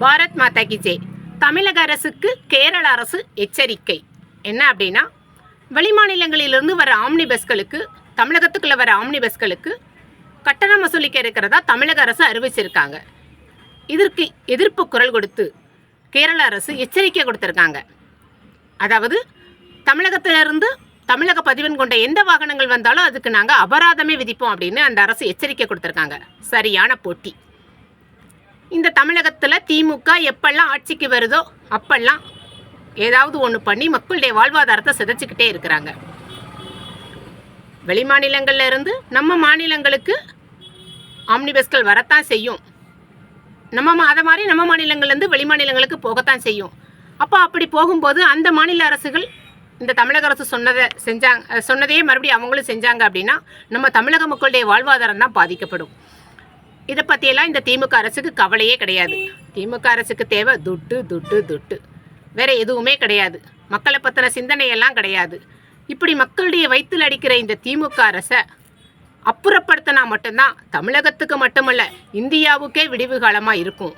பாரத் மாதா கி ஜெய். தமிழக அரசுக்கு கேரள அரசு எச்சரிக்கை. என்ன அப்படின்னா வெளிமாநிலங்களிலிருந்து வர ஆம்னி பஸ்களுக்கு தமிழகத்துக்குள்ளே வர ஆம்னி பஸ்களுக்கு கட்டணம் வசூலிக்க இருக்கிறதா தமிழக அரசு அறிவிச்சிருக்காங்க. இதற்கு எதிர்ப்பு குரல் கொடுத்து கேரள அரசு எச்சரிக்கை கொடுத்துருக்காங்க. அதாவது தமிழகத்திலிருந்து தமிழக பதிவன் கொண்ட எந்த வாகனங்கள் வந்தாலும் அதுக்கு நாங்கள் அபராதமே விதிப்போம் அப்படின்னு அந்த அரசு எச்சரிக்கை கொடுத்துருக்காங்க. சரியான போட்டி. இந்த தமிழகத்தில் திமுக எப்பெல்லாம் ஆட்சிக்கு வருதோ அப்பெல்லாம் ஏதாவது ஒன்று பண்ணி மக்களுடைய வாழ்வாதாரத்தை சிதைச்சிக்கிட்டே இருக்கிறாங்க. வெளிமாநிலங்களில் இருந்து நம்ம மாநிலங்களுக்கு ஆம்னி பஸ்கள் வரத்தான் செய்யும். நம்ம மா- அதை மாதிரி நம்ம மாநிலங்கள்லேருந்து வெளிமாநிலங்களுக்கு போகத்தான் செய்யும். அப்போ அப்படி போகும்போது அந்த மாநில அரசுகள் இந்த தமிழக அரசு சொன்னதை செஞ்சாங்க சொன்னதையே மறுபடியும் அவங்களும் செஞ்சாங்க அப்படின்னா நம்ம தமிழக மக்களுடைய வாழ்வாதாரம் தான் பாதிக்கப்படும். இதை பற்றியெல்லாம் இந்த திமுக அரசுக்கு கவலையே கிடையாது. திமுக அரசுக்கு தேவை துட்டு துட்டு துட்டு. வேற எதுவுமே கிடையாது. மக்களை பற்றின சிந்தனையெல்லாம் கிடையாது. இப்படி மக்களுடைய வயிற்றில் அடிக்கிற இந்த திமுக அரசை அப்புறப்படுத்தினா மட்டும்தான் தமிழகத்துக்கு மட்டுமல்ல இந்தியாவுக்கே விடிவு காலமாக இருக்கும்.